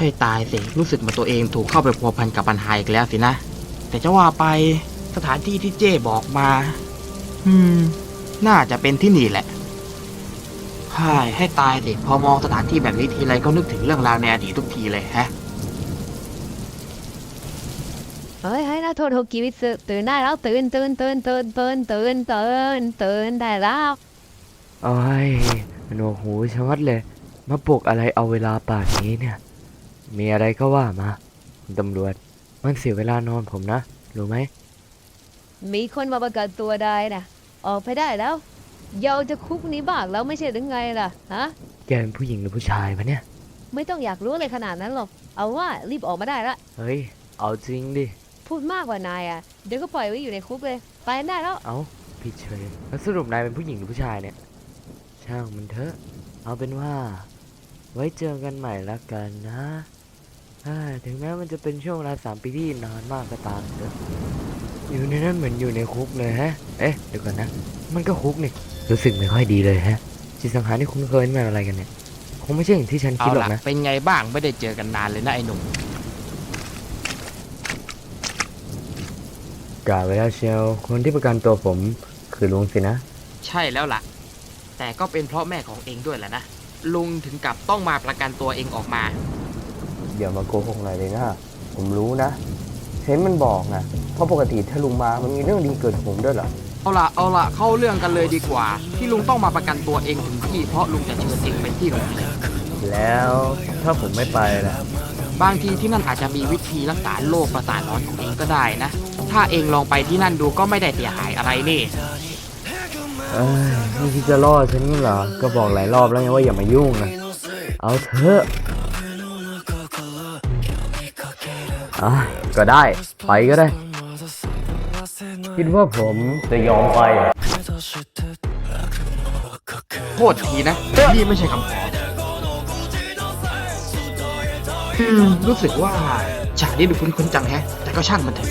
ให้ตายสิรู้สึกเหมือนตัวเองถูกเข้าไปพัวพันกับปัญหาอีกแล้วสินะ แต่จะว่าไปสถานที่ที่เจ้บอกมา อืม น่าจะเป็นที่นี่แหละใช่ให้ตายสิพอมองสถานที่แบบนี้ทีไรก็นึกถึงเรื่องราวในอดีตทุกทีเลยฮะเฮ้ยเฮ้ยนะโทษโทกิวิสึตื่นได้แล้วตื่นตื่นตื่นตื่นตื่นตื่นตื่นตื่นได้แล้วโอ้ยหนวกหูชะมัดเลย มาปลุกอะไรเอาเวลาป่านนี้เนี่ย มีอะไรก็ว่ามาคุณตำรวจ มันเสียเวลานอนผมนะ รู้ไหม มีคนมาประกันตัวได้นะออกไปได้แล้วเยาจะคุกนี้บ้างแล้วไม่ใช่หรือไงล่ะฮะ แกเป็นผู้หญิงหรือผู้ชายปะเนี่ย ไม่ต้องอยากรู้เลยขนาดนั้นหรอก เอาว่ารีบออกมาได้ละ เฮ้ย เอาจริงดิ พูดมากกว่านายอะ เดี๋ยวก็ปล่อยไว้อยู่ในคุกเลย ไปได้แล้ว เอาผิดเฉยแล้วสรุปนายเป็นผู้หญิงหรือผู้ชายเนี่ย ช่างมันเถอะ เอาเป็นว่า ไว้เจอกันใหม่ละกันนะอ่า ถึงแม้มันจะเป็นช่วงเวลาสามปีที่นานมากก็ตามเถอะอยู่ในนั้นเหมือนอยู่ในคุกเลยฮะ เอ๊ะเดี๋ยวก่อนนะ มันก็คุกนี่รู้สึกไม่ค่อยดีเลยฮะจิตสังหารที่คุ้นเคยนี่มันอะไรกันเนี่ย คงไม่ใช่อย่างที่ฉันเอาคิดหรอกล่ะนะ เป็นไงบ้างไม่ได้เจอกันนานเลยนะไอ้หนุ่มกล่าวไว้แล้วเชียวคนที่ประกันตัวผมคือลุงสินะ ใช่แล้วล่ะ แต่ก็เป็นเพราะแม่ของเองด้วยแหละนะ ลุงถึงกับต้องมาประกันตัวเองออกมา อย่ามาโกหกหน่อยเลยนะ ผมรู้นะ เห็นมันบอกนะเพราะปกติถ้าลุงมา มันมีเรื่องดีเกิดกับผมด้วยเหรอ เอาละเอาละเข้าเรื่องกันเลยดีกว่า ที่ลุงต้องมาประกันตัวเองถึงที่เพราะลุงจะเชิญเองไปที่โรงเรียนแล้วถ้าผมไม่ไปล่ะ บางทีที่นั่นอาจจะมีวิธีรักษาโรคประสาทร้อนของเองก็ได้นะ ถ้าเองลองไปที่นั่นดูก็ไม่ได้เสียหายอะไรนี่เอ้ยไม่คิดจะล่อฉันนี่เหรอ ก็บอกหลายรอบแล้วไงว่าอย่ามายุ่งนะ เอาเถอะ ก็ได้ ไปก็ได้ คิดว่าผมจะยอมไปโทษทีนะ นี่ไม่ใช่คำขออืมรู้สึกว่าฉากนี้ดูคุ้นๆจังแฮะ แต่ก็ช่างมันเถอะ